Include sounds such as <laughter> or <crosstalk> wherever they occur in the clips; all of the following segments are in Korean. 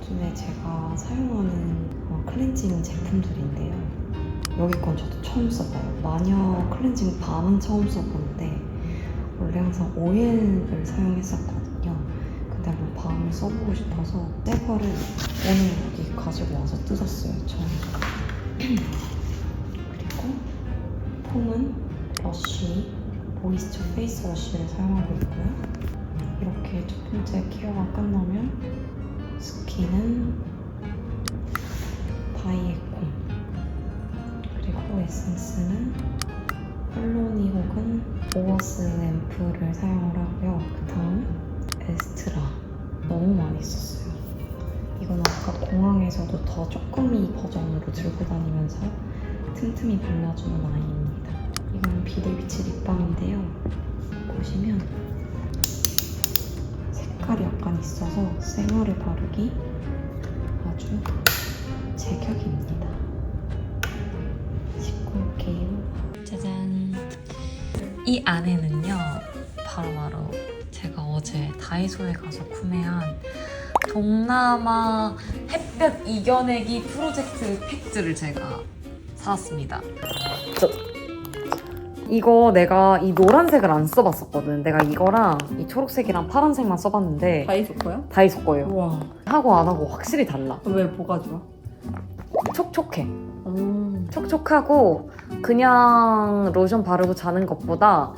요즘에 제가 사용하는 어, 클렌징 제품들인데요. 여기 건 저도 처음 써봐요. 마녀 클렌징 밤은 처음 써보는데 원래 항상 오일을 사용했었거든요. 근데 한번 밤을 써보고 싶어서 새 거를 오늘 여기 가지고 와서 뜯었어요. 처음. <clears throat> 그리고 폼은 러쉬 모이스처 페이스 워시를 사용하고 있고요. 이렇게 첫 번째 케어가 끝나면 스킨은 바이에콤 그리고 에센스는 펄로니 혹은 오어스 앰플을 사용을 하고요. 그 다음 에스트라 너무 많이 썼어요. 이건 아까 공항에서도 더 조금이 버전으로 들고 다니면서 틈틈이 발라주는 아이입니다. 이건 비데비치 립밤인데요. 보시면 색깔이 약간 있어서 생얼에 바르기 아주 제격입니다. 씻고 올게요. 짜잔. 이 안에는요, 바로 바로 제가 어제 다이소에 가서 구매한 동남아 햇볕 이겨내기 프로젝트 팩트를 제가 사왔습니다. 이거 내가 이 노란색을 안 써봤었거든. 내가 이거랑 이 초록색이랑 파란색만 써봤는데 다이소 거야? 다이소 거예요. 우와. 하고 안 하고 확실히 달라. 왜 뭐가 좋아? 촉촉해. 음. 촉촉하고 그냥 로션 바르고 자는 것보다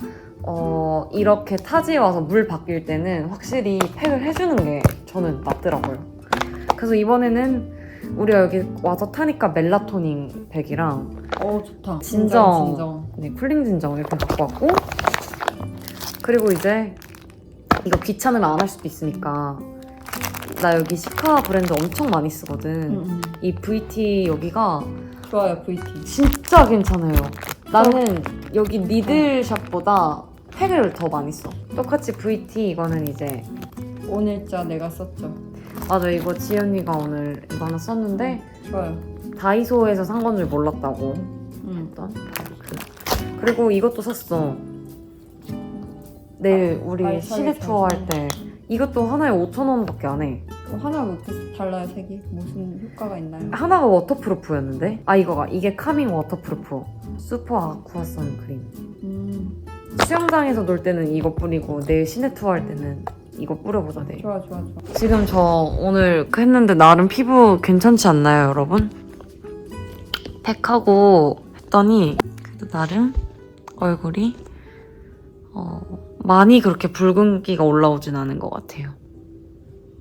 어, 이렇게 타지에 와서 물 바뀔 때는 확실히 팩을 해주는 게 저는 낫더라고요. 그래서 이번에는 우리가 여기 와서 타니까 멜라토닌 팩이랑 어 좋다. 진정. 진정. 네, 쿨링 진정 이렇게 갖고 왔고 그리고 이제 이거 귀찮으면 안 할 수도 있으니까 나 여기 시카 브랜드 엄청 많이 쓰거든. 음, 음. 이 VT 여기가 좋아요 VT. 진짜 괜찮아요. 나는 여기 니들샵보다 팩을 더 많이 써. 똑같이 VT 이거는 이제 오늘자 내가 썼죠. 맞아 이거 지연이가 오늘 이거 하나 썼는데 좋아요. 다이소에서 산 건 줄 몰랐다고 음. 했던 그- 그리고 이것도 샀어. 내일 우리 알차게 시내 잘 투어 할. 때 이것도 하나에 5천 원밖에 안 해. 그럼 하나 왜 이렇게 달라요 색이? 무슨 효과가 있나요? 하나가 워터프루프였는데 아 이거가 이게 카밍 워터프루프 슈퍼 아쿠아 선크림. 음. 수영장에서 놀 때는 이거 뿌리고 내일 시내 투어 할 때는 이거 뿌려보자 내일. 좋아 좋아 좋아. 지금 저 오늘 했는데 나름 피부 괜찮지 않나요, 여러분? 팩하고 했더니 나름 얼굴이 어, 많이 그렇게 붉은기가 올라오진 않은 것 같아요.